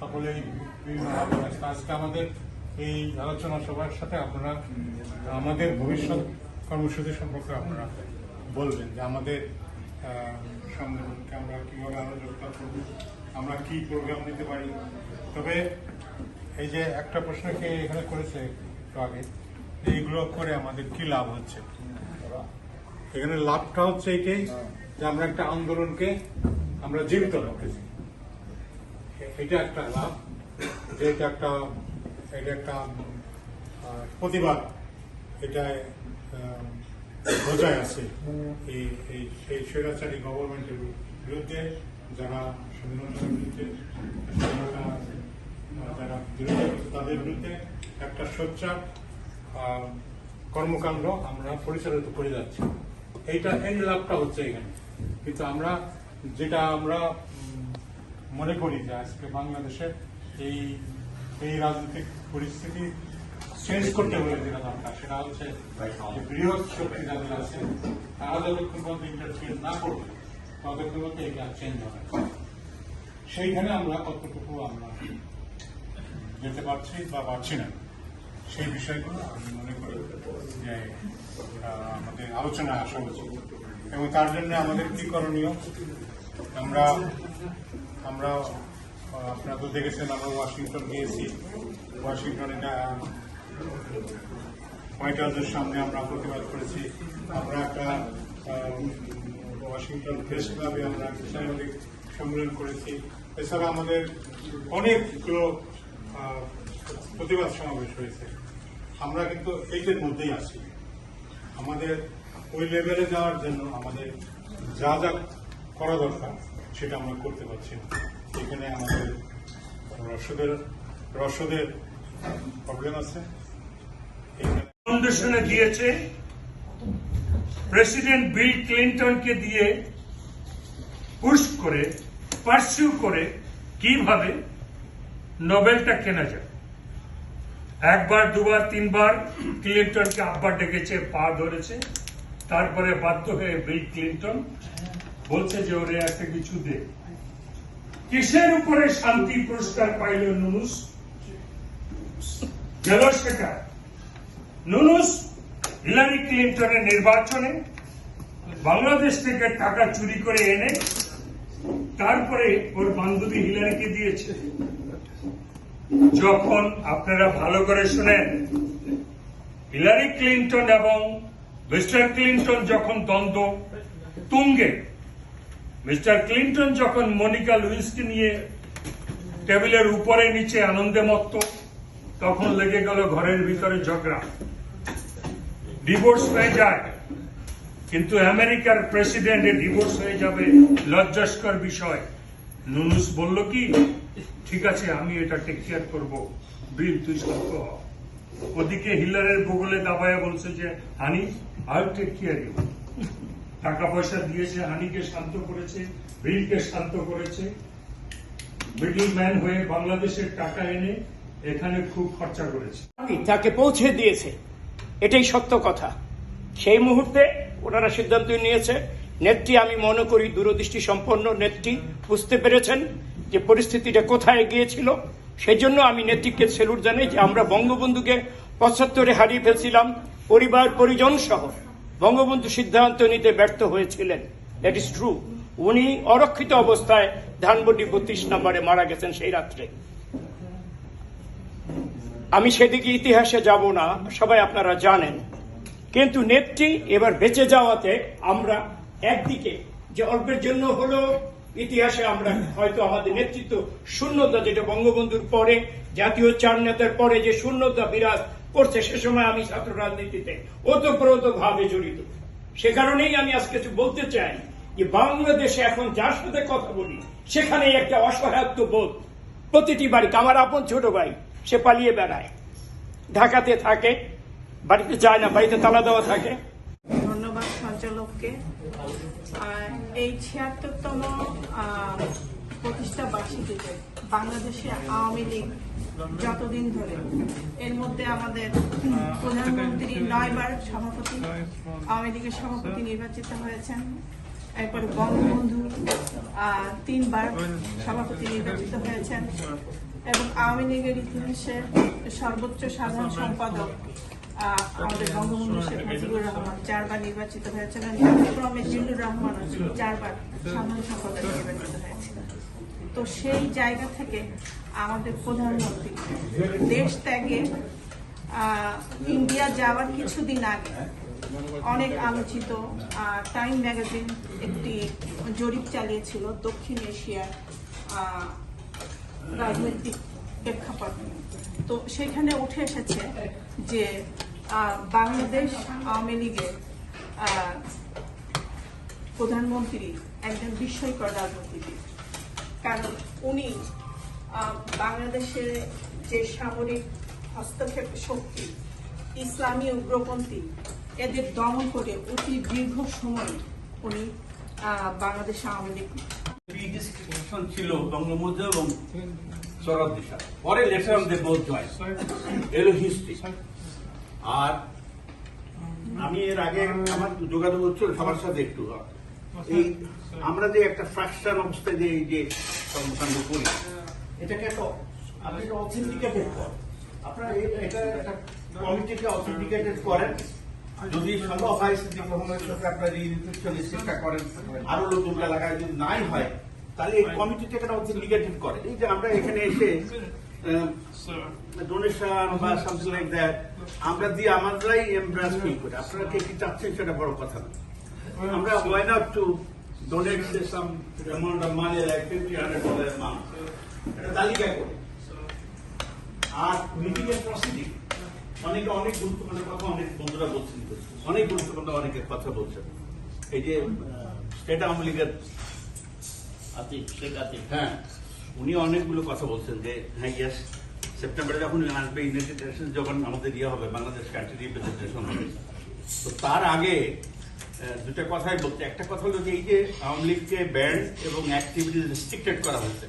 সকলেই ব্যস্ত। আজকে আমাদের এই আলোচনা সভার সাথে আপনারা, আমাদের ভবিষ্যৎ কর্মসূচি সম্পর্কে আপনারা বলবেন যে আমাদের সম্মেলনকে আমরা কীভাবে আরও জোরদার করব, আমরা কি প্রোগ্রাম নিতে পারি। তবে এই যে একটা প্রশ্নকে এখানে করেছে একটু আগে, এইগুলো করে আমাদের কি লাভ হচ্ছে? এখানে লাভটা হচ্ছে এইটাই যে আমরা একটা আন্দোলনকে আমরা জীবিত রাখতেছি এটা একটা লাভ যে এটা একটা এটা একটা প্রতিবাদ এটা বজায় আছে এই এই সেই স্বৈরাচারী গভর্নমেন্টের বিরুদ্ধে যারা বিরুদ্ধে যারা বিরোধী তাদের বিরুদ্ধে একটা সোচ্চার কর্মকাণ্ড আমরা পরিচালিত করে যাচ্ছি। এইটা, এই লাভটা হচ্ছে এখানে। কিন্তু আমরা, যেটা আমরা মনে করি যে আজকে বাংলাদেশের এই এই রাজনৈতিক পরিস্থিতি চেঞ্জ করতে হলে যেটা দরকার, সেটা হচ্ছে বৃহৎ শক্তি যাদের আছে, তারা যতক্ষণ পর্যন্ত ইন্টারফিয়ার না করবে ততক্ষণ পর্যন্ত এটা চেঞ্জ হবে সেইখানে আমরা কতটুকু আমরা যেতে পারছি বা পারছি না, সেই বিষয়গুলো আমি মনে করি যে আমাদের আলোচনায় আসা উচিত। এবং তার জন্য আমাদের কি করণীয়? আমরা আমরা আপনারা তো দেখেছেন, আমরা ওয়াশিংটন গিয়েছি। ওয়াশিংটনে হোয়াইট হাউসের সামনে আমরা প্রতিবাদ করেছি। আমরা একটা ওয়াশিংটন প্রেস ক্লাবে আমরা সাংবাদিক সম্মেলন করেছি। এছাড়া আমাদের অনেকগুলো প্রতিবাদ সমাবেশ হয়েছে। আমরা কিন্তু এইটার মধ্যেই আছি। আমাদের ওই লেভেলে যাওয়ার জন্য আমাদের যা যা করা দরকার সেটা আমরা করতে পারছি না। এখানে আমাদের রসদের রসদের প্রবলেম আছে। ফাউন্ডেশনে দিয়েছে প্রেসিডেন্ট বিল ক্লিন্টনকে দিয়ে পুশ করে পার্সিউ করে কীভাবে নোবেলটা কেনা যায়। একবার, দুবার, তিনবার ক্লিন্টনকে আব্বার ডেকেছে, পা ধরেছে। তারপরে বাধ্য হয়ে বিল ক্লিন্টন বলছে যে ওরে একটা কিছু দে। কিসের উপরে শান্তি পুরস্কার পাইল নুনুস? গেল সেটা। নুনুস হিলারি ক্লিন্টনের নির্বাচনে বাংলাদেশ থেকে টাকা চুরি করে এনে তারপরে ওর বান্ধবী হিলারিকে দিয়েছে। যখন আপনারা ভালো করে শুনেন, হিলারি ক্লিন্টন এবং মিস্টার ক্লিন্টন যখন দ্বন্দ্ব তুঙ্গে মিস্টার ক্লিন্টন যখন মনিকা লুইসকে নিয়ে টেবিলের উপরে নিচে আনন্দে মত্ত, তখন লেগে গেল ঘরের ভিতরে ঝগড়া। ডিভোর্স হয়ে যায়, কিন্তু আমেরিকার প্রেসিডেন্টে ডিভোর্স হয়ে যাবে, লজ্জাস্কর বিষয়। নুনুস বলল কি, ঠিক আছে, আমি এটা টেক কেয়ার করব। বিল, তুই শান্ত হ। ওদিকে হিলারের বগলে দাবায় বলছে যে, honey I take care you টাকা পয়সা দিয়েছে, হানিকে শান্ত করেছে বিলকে শান্ত করেছে। মিডল ম্যান হয়ে বাংলাদেশের টাকা এনে এখানে খুব খরচা করেছে। তাকে পৌঁছে দিয়েছে। এটাই সত্য কথা। সেই মুহূর্তে ওনারা সিদ্ধান্ত নিয়েছে নেত্রী আমি মনে করি দূরদৃষ্টি সম্পন্ন নেত্রী বুঝতে পেরেছেন যে পরিস্থিতিটা কোথায় গিয়েছিল। সেই জন্য আমি নেত্রীকে সেলুট জানাই যে আমরা বঙ্গবন্ধুকে পঁচাত্তরে হারিয়ে ফেলছিলাম, পরিবার, পরিজন সহ। বঙ্গবন্ধু সিদ্ধান্ত নিতে ব্যর্থ হয়েছিলেন। দ্যাট ইজ ট্রু উনি অরক্ষিত অবস্থায় ধানবন্ডি বত্রিশ নম্বরে মারা গেছেন সেই রাত্রে। আমি সেদিকে ইতিহাসে যাব না, সবাই আপনারা জানেন। কিন্তু নেত্রী এবার বেঁচে যাওয়াতে আমরা একদিকে, যে অল্পের জন্য হলো, ইতিহাসে আমরা হয়তো আমাদের নেতৃত্ব শূন্যতা, যেটা বঙ্গবন্ধুর পরে, জাতীয় চার নেতার পরে যে শূন্যতা বিরাজ করছে সে সময় আমি ছাত্র রাজনীতিতে ওতপ্রোত ভাবে জড়িত। সে কারণেই আমি আজকে বলতে চাই যে বাংলাদেশে এখন যার সাথে কথা বলি সেখানে একটা অসহায়ত্ব বোধ। প্রতিটি বাড়িতে, আমার আপন ছোট ভাই, সে পালিয়ে বেড়ায়। ঢাকাতে থাকে, বাড়িতে যায় না, বাড়িতে তালা দেওয়া থাকে। ধন্যবাদ সঞ্চালককে। এই ছিয়াত্তরতম প্রতিষ্ঠা বার্ষিকীতে বাংলাদেশে আওয়ামী লীগ যতদিন ধরে। এর মধ্যে আমাদের প্রধানমন্ত্রী নয়বার সভাপতি, আওয়ামী লীগের সভাপতি নির্বাচিত হয়েছেন। বঙ্গবন্ধু তিনবার সভাপতি নির্বাচিত হয়েছেন। এবং আওয়ামী লীগের ইতিহাসে সর্বোচ্চ সাধারণ সম্পাদক আমাদের বঙ্গবন্ধু শেখ মুজিবুর রহমান চারবার নির্বাচিত হয়েছেন। এবং যথাক্রমে জিল্লুর রহমান চারবার সাধারণ সম্পাদক নির্বাচিত হয়েছিলেন তো সেই জায়গা থেকে আমাদের প্রধানমন্ত্রী। দেশ ত্যাগে ইন্ডিয়া যাওয়ার কিছুদিন আগে অনেক আলোচিত টাইম ম্যাগাজিন একটি জরিপ চালিয়েছিল দক্ষিণ এশিয়ার রাজনৈতিক প্রেক্ষাপট। তো সেখানে উঠে এসেছে যে বাংলাদেশ আওয়ামী লীগের প্রধানমন্ত্রী একজন বিস্ময়কর রাজনীতিবিদ। কারণ উনি বাংলাদেশের যে সামরিক হস্তক্ষেপ শক্তি, ইসলামী উগ্রপন্থী, এদের দমন করে অতি দীর্ঘ সময় উনি বাংলাদেশ আওয়ামী লীগ ছিল বঙ্গবন্ধু এবং সৌরভ দিশা। পরে later on they both join. এলো হিস্ট্রি। আর আমি এর আগে আমার যোগাযোগ হচ্ছিল সবার সাথে একটু। এই আমরা যে একটা ফ্র্যাকশন অবস্থায় যে এই যে কর্মকাণ্ড করি এটাকে একটা আপনি একটা অথেন্টিকেটেড করেন। আপনারা এটা একটা কমিটিকে অথেন্টিকেটেড করেন। যদি সম্ভব হয় সিদ্দিক রহমানের সাথে আপনার এই করেন আরও লোকজন এলাকায় যদি নাই হয় তাহলে এই কমিটিটাকে একটা অথেন্টিকেটেড করে। এই যে আমরা এখানে এসে ডোনেশন বা সামথিং লাইক দ্যাট আমরা দিয়ে আমরাই এমব্রাস ফিল করি। আপনারা কে কি চাচ্ছেন সেটা বড় কথা না। আমরা why not to donate some amount of money like fifty hundred dollar month এটা তালিকা করি। আর মিটিং এর প্রসিডিং অনেকে অনেক গুরুত্বপূর্ণ কথা অনেক বন্ধুরা বলছেন। অনেক গুরুত্বপূর্ণ অনেকে কথা বলছেন। এই যে স্টেট আওয়ামী লীগের আতিক, শেখ আতিক হ্যাঁ উনি অনেকগুলো কথা বলছেন যে হ্যাঁ ইয়েস সেপ্টেম্বরে যখন আসবে, ইউনাইটেড নেশন যখন আমাদের ইয়ে হবে, বাংলাদেশ কান্ট্রি রিপ্রেজেন্টেশন হবে। তো তার আগে দুটা কথাই বলতে। একটা কথা হলো যে এই যে আওয়ামী লীগকে ব্যান্ড এবং অ্যাক্টিভিটি রেস্ট্রিক্টেড করা হয়েছে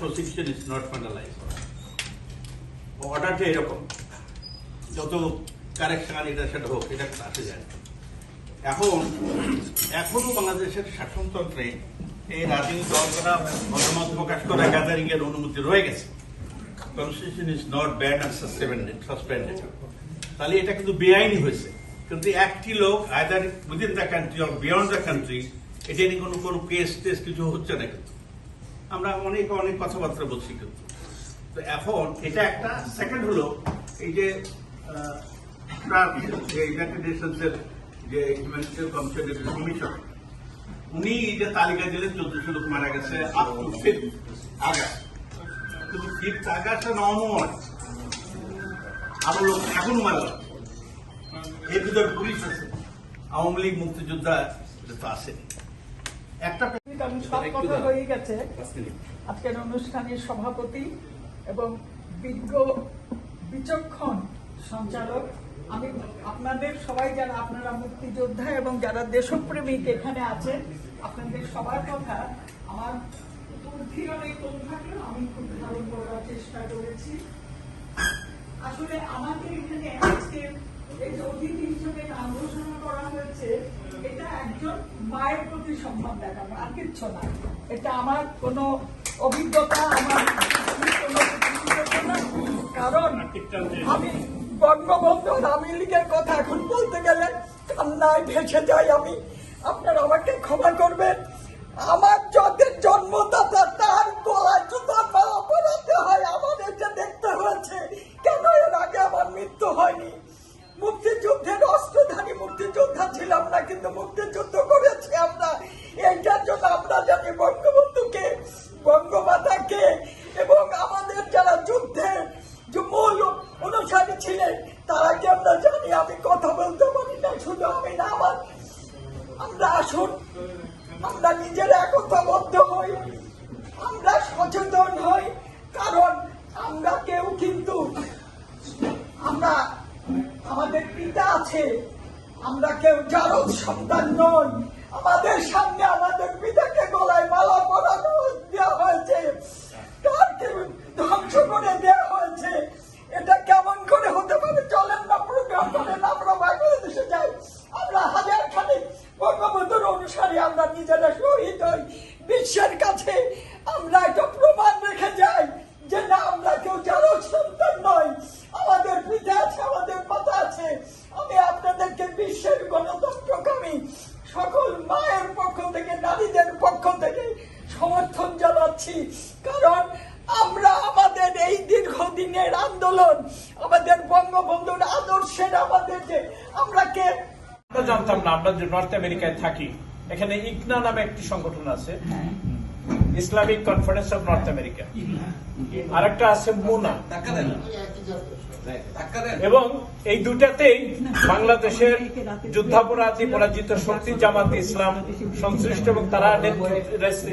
প্রসিকিউশন ইজ নট ফান্ডালাইজ অর্ডারটা এরকম। যত কারেকশন এটা সেটা হোক, এটা আসে যায়। এখন, এখনও বাংলাদেশের শাসনতন্ত্রে এই রাজনৈতিক দলগুলা মতামত প্রকাশ করা গ্যাদারিং এর অনুমতি রয়ে গেছে। Constitution is not bad and suspended suspended তাহলে এটা কিন্তু বেআইনি হয়েছে। কিন্তু একটি লোক either within the country or beyond the country এটা নিয়ে কোনো কোনো কেস টেস কিছু হচ্ছে না কিন্তু। আমরা অনেক অনেক কথাবার্তা বলছি কিন্তু। তো এখন এটা একটা সেকেন্ড হলো এই যে ইউনাইটেড নেশনসের যে হিউম্যানিটেরিয়ান কমিশন কমিশন উনি যে তালিকা দিলেন চোদ্দশো লোক মারা গেছে আপ টু ফিফথ আগস্ট কিন্তু ফিফথ আগস্ট নমন আরও লোক এখন মারা। এর ভিতরে পুলিশ আছে। আওয়ামী লীগ মুক্তিযোদ্ধা এটা তো আসেনি একটা কারণ সব কথা হয়ে গেছে। আজকের অনুষ্ঠানের সভাপতি এবং বিজ্ঞ বিচক্ষণ সঞ্চালক। আমি আপনাদের সবাই যারা আপনারা মুক্তিযোদ্ধা এবং যারা দেশপ্রেমিক এখানে আছেন আপনাদের সবার কথা আমার উদ্ঘীরণে কম থাকলেও আমি খুব ধারণ করার চেষ্টা করেছি। আসলে আমাকে এখানে আজকে এই যে অতিথি হিসেবে নাম ঘোষণা করা হয়েছে এটা একজন মায়ের প্রতি সম্মান দেখানো আর কিচ্ছু না। এটা আমার কোনো অভিজ্ঞতা আমার। কারণ। আমি বঙ্গবন্ধু আওয়ামী লীগের কথা এখন বলতে গেলে কান্নায় ভেসে যাই আমি। আপনারা আমাকে ক্ষমা করবেন। আমার যাদের জন্মদাতা তার গলায় জুতার মালা পরাতে হয় আমাদের যে দেখতে হয়েছে। কেন এর আগে আমার মৃত্যু হয়নি? মুক্তিযুদ্ধের অস্ত্রধারী মুক্তিযোদ্ধা ছিলাম না, কিন্তু মুক্তিযুদ্ধ করেছি আমরা। এইটার জন্য আমরা জানি বঙ্গবন্ধুকে, বঙ্গমাতাকে এবং আমাদের যারা যুদ্ধের যে মূল অনুসারী ছিলেন তারাকে আমরা জানি? আমি কথা বলতে পারি না, শুধু আমি না, আমার আমরা আসুন, আমরা নিজেরা একতাবদ্ধ হই, আমরা সচেতন হই। আছে। আমরা কেউ জারদ সন্তান নই। আমাদের সামনে আমাদের পিতাকে গলায় মালা পরানো দেওয়া হয়েছে। তাকে ধ্বংস করে দেওয়া হয়েছে? এটা কেমন করে হতে পারে? চলেন না, প্রোগ্রাম করেন, আমরা বাংলাদেশে যাই। আমরা হাজার খানিক বঙ্গবন্ধুর অনুসারে আমরা কারণ আমরা আমাদের এই দীর্ঘদিনের আন্দোলন আমাদের বঙ্গবন্ধুর আদর্শের আমাদের যে আমরা কে আমরা জানতাম না আমরা যে নর্থ আমেরিকায় থাকি এখানে ইগনা নামে একটি সংগঠন আছে। Islamic conference of North America আরেকটা আছে মুনা। এবং এই দুটাতেই বাংলাদেশের যুদ্ধাপরাধী পরাজিত শক্তি জামাত ইসলাম সংশ্লিষ্ট এবং তারা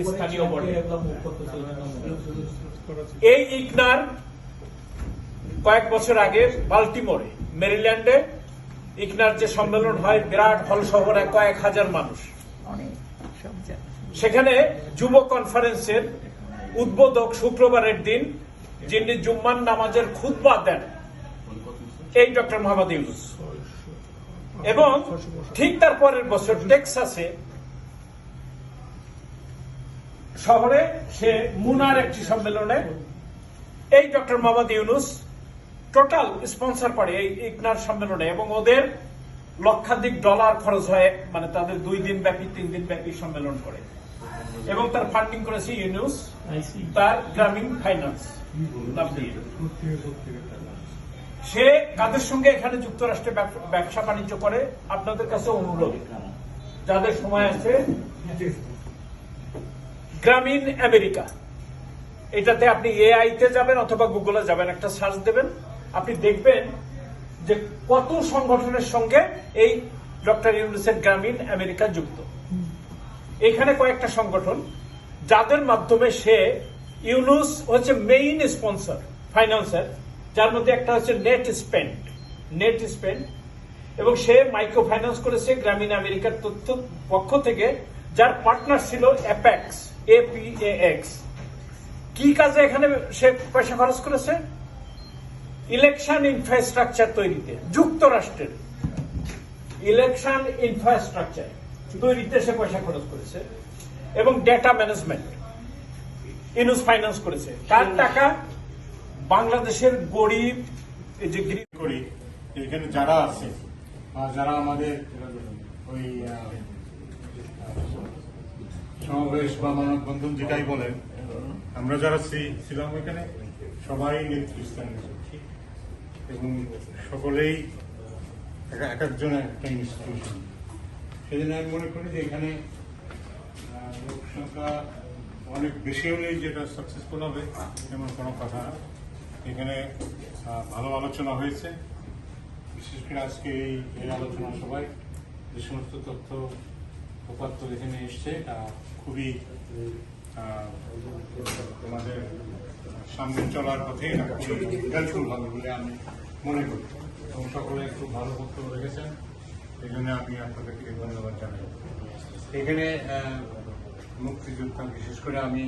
স্থানীয় বলে। এই ইগনার কয়েক বছর আগে বাল্টিমোরে মেরিল্যান্ডে ইগনার যে সম্মেলন হয় বিরাট হল শহরে কয়েক হাজার মানুষ। সেখানে যুব কনফারেন্সের উদ্বোধক শুক্রবারের দিন যিনি জুম্মান নামাজের খুতবা দেন এই ডক্টর মোহাম্মদ ইউনুস। এবং ঠিক তার পরের বছর টেক্সাসে শহরে সে মুনার একটি সম্মেলনে এই doctor Mohammad Yunus total sponsor করে এই ইগনার সম্মেলনে এবং ওদের লক্ষাধিক ডলার খরচ হয় মানে তাদের দুই দিন ব্যাপী তিন দিন ব্যাপী সম্মেলন করে। এবং তার ফান্ডিং করেছে ইউনুস তার গ্রামীণ ফাইন্যান্স সে কাদের সঙ্গে এখানে যুক্তরাষ্ট্রে ব্যবসা বাণিজ্য করে? আপনাদের কাছে অনুরোধ। যাদের সময় আছে? গ্রামীণ আমেরিকা এটাতে আপনি এআই তে যাবেন অথবা গুগলে যাবেন একটা সার্চ দেবেন। আপনি দেখবেন যে কত সংগঠনের সঙ্গে এই ডক্টর ইউনুসের গ্রামীণ আমেরিকা যুক্ত। এখানে কয়েকটা সংগঠন, যাদের মাধ্যমে সে ইউনুস হচ্ছে মেইন স্পন্সর ফাইন্যান্সার যার মধ্যে একটা হচ্ছে নেট স্পেন্ড নেট স্পেন্ড এবং সে মাইক্রো ফাইন্যান্স করেছে গ্রামীণ আমেরিকার তথ্য পক্ষ থেকে, যার পার্টনার ছিল অ্যাপেক্স এপিএক্স কি কাজে এখানে সে পয়সা খরচ করেছে? ইলেকশন ইনফ্রাস্ট্রাকচার তৈরিতে, যুক্তরাষ্ট্রের ইলেকশন ইনফ্রাস্ট্রাকচার তৈরিতে সে পয়সা খরচ করেছে এবং ডেটা ম্যানেজমেন্ট, ইনুস ফাইন্যান্স করেছে। তার টাকা বাংলাদেশের গরিব যে গরিব এখানে যারা আছে যারা আমাদের ওই সমাবেশ বা মানববন্ধন যেটাই বলেন, আমরা যারা ছিলাম এখানে সবাই নেতৃস্থানে এসেছি এবং সকলেই এক- এক একজন একটা ইনস্টিটিউশন জন্য আমি মনে করি যে এখানে লোক সংখ্যা অনেক বেশি হলেই যেটা সাকসেসফুল হবে, এমন কোনো কথা না। এখানে ভালো আলোচনা হয়েছে। বিশেষ করে আজকে এই এই আলোচনা সবাই যে সমস্ত তথ্য উপাত্ত এখানে এসছে খুবই তোমাদের সামনে চলার পথে এটা হেল্পফুল হবে বলে আমি মনে করি। এবং সকলে খুব ভালো বক্তব্য রেখেছেন। এই জন্য আমি আপনাদেরকে ধন্যবাদ জানাই। এখানে মুক্তিযোদ্ধা বিশেষ করে আমি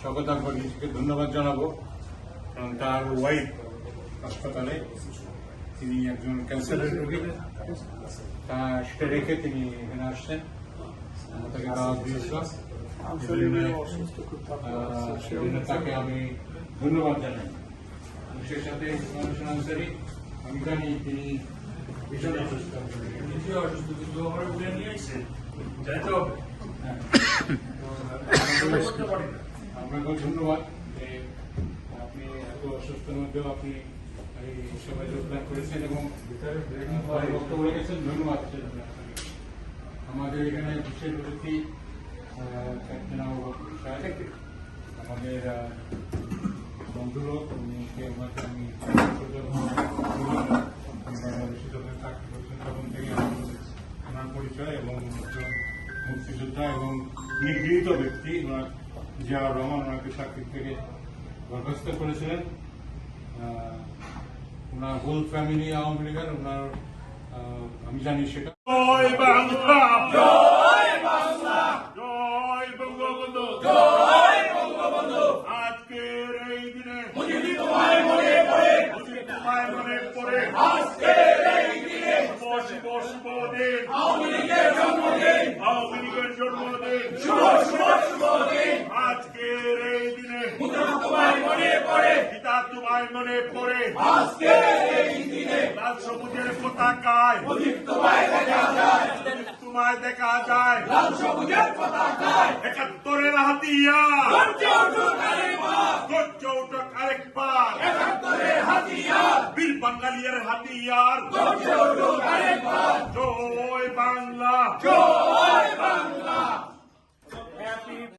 স্বাগত নিজেকে ধন্যবাদ জানাব। কারণ তার ওয়াইফ হাসপাতালে তিনি একজন ক্যান্সারের রোগী। তা সেটা রেখে তিনি এখানে আসছেন। তাকে দাওয়াত দিয়েছিলাম সেজন্য তাকে আমি ধন্যবাদ জানাই। সেই সাথে মানুষের আনসারি আমি জানি তিনি ভীষণ অসুস্থ। অসুস্থ, কিন্তু আমরা হ্যাঁ। তো আপনাকে ধন্যবাদ যে আপনি এত অসুস্থের মধ্যেও আপনি এই সবাই যোগদান করেছেন এবং বক্তব্য রেখেছেন। ধন্যবাদ। আমাদের এখানে বিশেষ অতিথি আমাদের ওনার পরিচয় এবং মুক্তিযোদ্ধা এবং নিগৃহীত ব্যক্তি, ওনার বরখাস্ত করেছিলেন। ওনার ফ্যামিলি আওয়ামী লীগের, ওনার আমি জানি সেটা। আজকের এই দিনে শুভ শুভ শুভ দিন আওয়ামী লীগের জন্মদিন আওয়ামী জন্মদিন শুভ শুভ শুভ দিন আজকের এই দিনে মুজিব তোমায় মনে পড়ে পিতা তোমায় মনে পড়ে আজকের এই দিনে লাল সবুজের পতাকায় মুজিব তোমায় দেখা যায় তোমায় দেখা যায় লাল সবুজের পতাকায় একাত্তরের হাতিয়ার গর্জে উঠুক আরেকবার একাত্তরের হাতিয়ার বীর বাঙালিয়ার হাতিয়ার। জয় বাংলা। জয় বাংলা।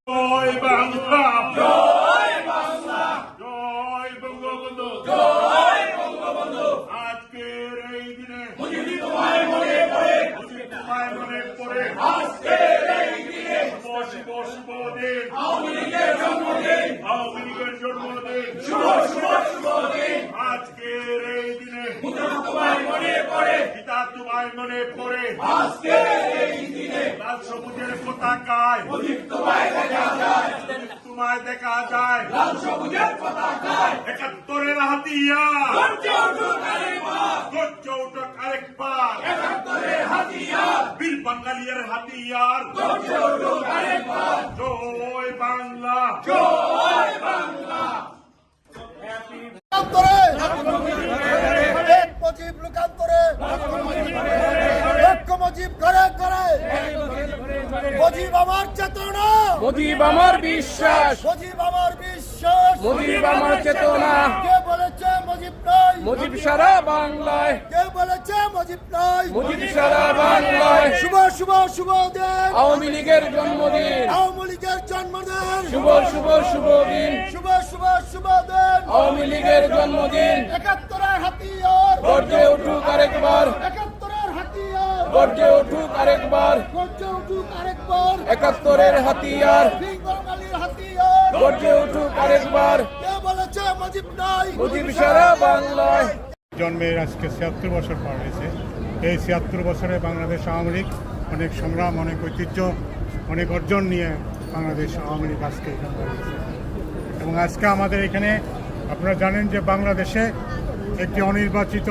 জয় বাংলা জয় বাংলা জয় বঙ্গবন্ধু। জয় বঙ্গবন্ধু আজকের এই দিনে। তোমায় মনে পড়ে তোমায় মনে পড়ে। আজকের এই দিনে শুভ শুভ দিন। জন্মদিন জন্মদিন। শুভ শুভ শুভ দিন আজকের এই দিনে তোমায় মনে পড়ে। পিতা তোমায় মনে পড়ে। আজকের এই দিনে লাল সবুজের পতাকায়। তোমায় দেখা যায়। তোমায় দেখা যায়। লাল সবুজের পতাকায়। একাত্তরের হাতিয়ার। গর্জে উঠুক আরেকবার গর্জে উঠুক আরেকবার একাত্তরের হাতিয়ার। বীর বাঙালিয়ার হাতিয়ার। গর্জে উঠুক আরেকবার জয় বাংলা। জয় বাংলা। এক মুজিব লোকান্তরে লক্ষ মুজিব ঘরে ঘরে। মুজিব আমার চেতনা। মুজিব আমার বিশ্বাস। মুজিব আমার বিশ্বাস। মুজিব আমার চেতনা। কে বলেছে মুজিব নাই? মুজিব সারা বাংলায়। কে বলেছে মুজিব নাই? মুজিব সারা বাংলায়। শুভ শুভ শুভ দিন। আওয়ামী লীগের জন্মদিন। আওয়ামী লীগের জন্মদিন। শুভ শুভ শুভ দিন। শুভ শুভ শুভ দিন। আওয়ামী লীগের জন্মদিন। একাত্তরের হাতিয়ার গর্জে উঠুক আরেকবার। একাত্তরের হাতিয়ার। গর্জে উঠুক আরেকবার। গর্জে উঠুক আরেকবার। একাত্তরের হাতিয়ার। হাতিয়ার। গর্জে উঠুক আরেকবার। কে বলেছে মুজিব নাই? মুজিব সারা বাংলায়। জন্মের আজকে ছিয়াত্তর বছর পার হয়েছে। এই ছিয়াত্তর বছরে বাংলাদেশ আওয়ামী লীগ অনেক সংগ্রাম অনেক ঐতিহ্য অনেক অর্জন নিয়ে বাংলাদেশ আওয়ামী লীগ আজকে এখানে এবং আজকে আমাদের এখানে আপনারা জানেন যে বাংলাদেশে একটি অনির্বাচিত,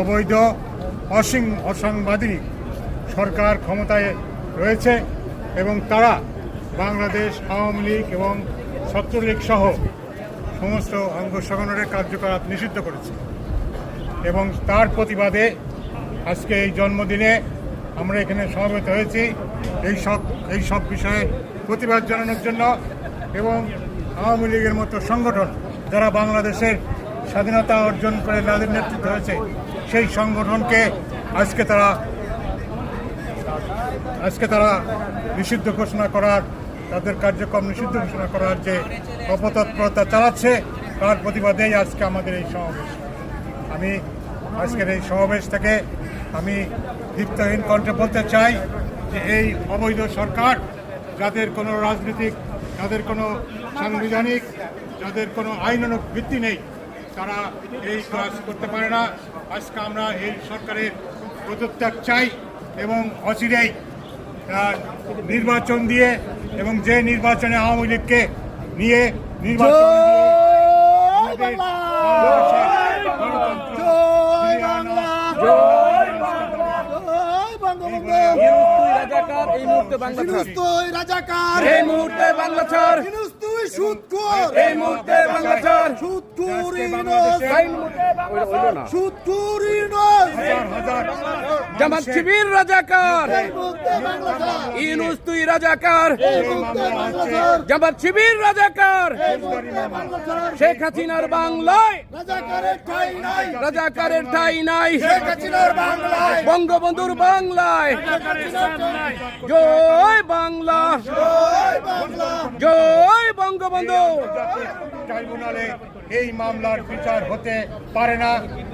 অবৈধ অসীম অসাংবাদিক সরকার ক্ষমতায় রয়েছে এবং তারা বাংলাদেশ, আওয়ামী লীগ এবং ছাত্রলীগ সহ সমস্ত অঙ্গ সংগঠনের কার্যকলাপ নিষিদ্ধ করেছে এবং তার প্রতিবাদে আজকে এই জন্মদিনে আমরা এখানে সমবেত হয়েছি এই সব এই সব বিষয়ে প্রতিবাদ জানানোর জন্য এবং আওয়ামী লীগের মতো সংগঠন যারা বাংলাদেশের স্বাধীনতা অর্জন করে যাদের নেতৃত্ব হয়েছে, সেই সংগঠনকে আজকে তারা আজকে তারা নিষিদ্ধ ঘোষণা করার, তাদের কার্যক্রম নিষিদ্ধ ঘোষণা করার যে অপতৎপরতা চালাচ্ছে, তার প্রতিবাদেই আজকে আমাদের এই সমাবেশ। আমি আজকের এই সমাবেশ থেকে আমি দীপ্তহীন কণ্ঠে বলতে চাই যে এই অবৈধ সরকার, যাদের কোনো রাজনৈতিক, যাদের কোনো সাংবিধানিক, যাদের কোনো আইনানুক ভিত্তি নেই তারা এই কাজ করতে পারে না। আজকে আমরা এই সরকারের পদত্যাগ চাই এবং অচিরেই নির্বাচন দিয়ে এবং যে নির্বাচনে আওয়ামী লীগকে নিয়ে নির্বাচন এই মুহূর্তে বাংলা রাজাকার! এই মুহূর্তে বাংলা ছাড় এই মুহূর্তে বাংলা ছাড় সুদখোর আজকে ইনোস বাংলাদেশে এই মুহূর্তে ওইটা হইল না। সুদখোর ইনোস হাজার হাজার জামাত শিবির রাজাকার। ইনুস তুই রাজাকার। জামাত শিবির রাজাকার। শেখ হাসিনার বাংলায়। রাজাকারের ঠাই নাই। রাজাকারের ঠাই নাই। শেখ হাসিনার বাংলায়। বঙ্গবন্ধুর বাংলায়। জয় বাংলা। জয় বাংলা। জয় বঙ্গবন্ধু! ট্রাইব্যুনালে এই মামলার বিচার হতে পারে না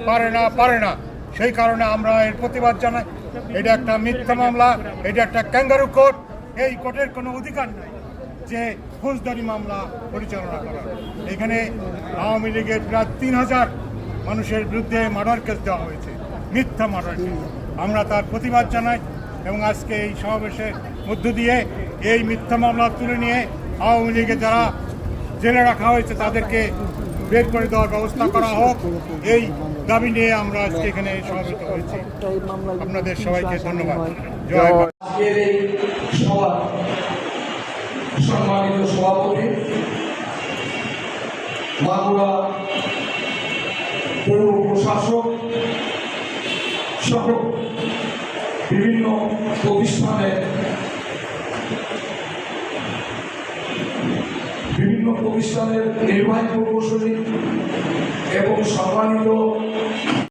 পারে না পারে না। সেই কারণে আমরা এর প্রতিবাদ জানাই। এটা একটা মিথ্যা মামলা, এটা একটা ক্যাঙ্গারু কোর্ট। এই কোর্টের কোনো অধিকার নাই যে ফৌজদারি মামলা পরিচালনা করা এখানে আওয়ামী লীগের প্রায় তিন হাজার মানুষের বিরুদ্ধে মার্ডার কেস দেওয়া হয়েছে, মিথ্যা মার্ডার কেস। আমরা তার প্রতিবাদ জানাই এবং আজকে এই সমাবেশের মধ্য দিয়ে এই মিথ্যা মামলা তুলে নিয়ে আওয়ামী লীগে যারা জেলে রাখা হয়েছে, তাদেরকে বের করে দেওয়ার ব্যবস্থা করা হোক। এই দাবি নিয়ে আমরা আজকে এখানে সমাবেত হয়েছি। আপনাদের সবাইকে ধন্যবাদ। জয় প্রশাসক সহ বিভিন্ন প্রতিষ্ঠানের প্রতিষ্ঠানের নির্বাহী প্রকৌশলী এবং সম্মানিত